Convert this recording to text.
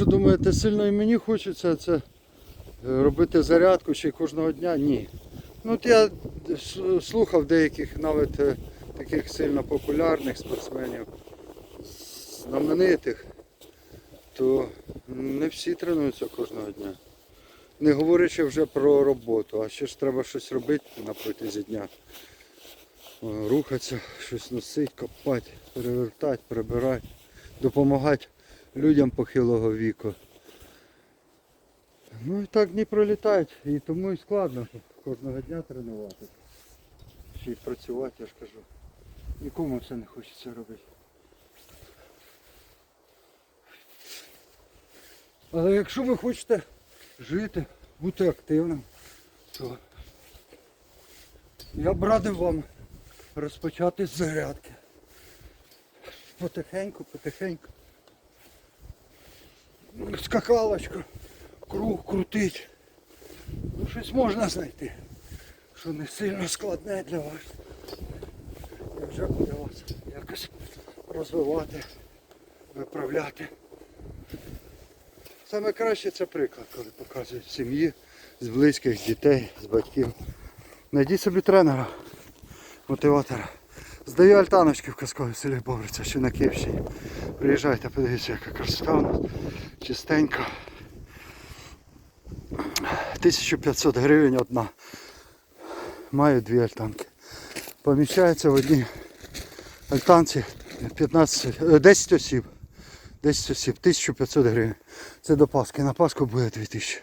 Думаєте, сильно і мені хочеться це е, робити зарядку й кожного дня? Ні. Ну от я слухав деяких навіть е, таких сильно популярних спортсменів, знаменитих, то не всі тренуються кожного дня. Не говорячи вже про роботу, а ще ж треба щось робити на протязі дня. Е, Рухатися, щось носити, копати, перевертати, прибирати, допомагати людям похилого віку. Ну і так дні пролітають, і тому і складно кожного дня тренувати. Ще й працювати, я ж кажу. Нікому це не хочеться робити. Але якщо ви хочете жити, бути активним, то я б радив вам розпочати зарядки. Потихеньку, потихеньку. Скакалочку, круг крутить. Ну щось можна знайти, що не сильно складне для вас. І вже буде вас якось розвивати, виправляти. Саме краще це приклад, коли показують сім'ї, з близьких, з дітей, з батьків. Найдіть собі тренера, мотиватора. Здаю альтаночки в казковій селі Бобриця, що на Київщині. Приїжджайте, подивіться, яка красота у нас. Чистенько. 1500 гривень одна. Маю дві альтанки. Поміщається в одній альтанці 15, е, 10 осіб. 10 осіб, 1500 гривень. Це до Пасхи. На Пасху буде 2000.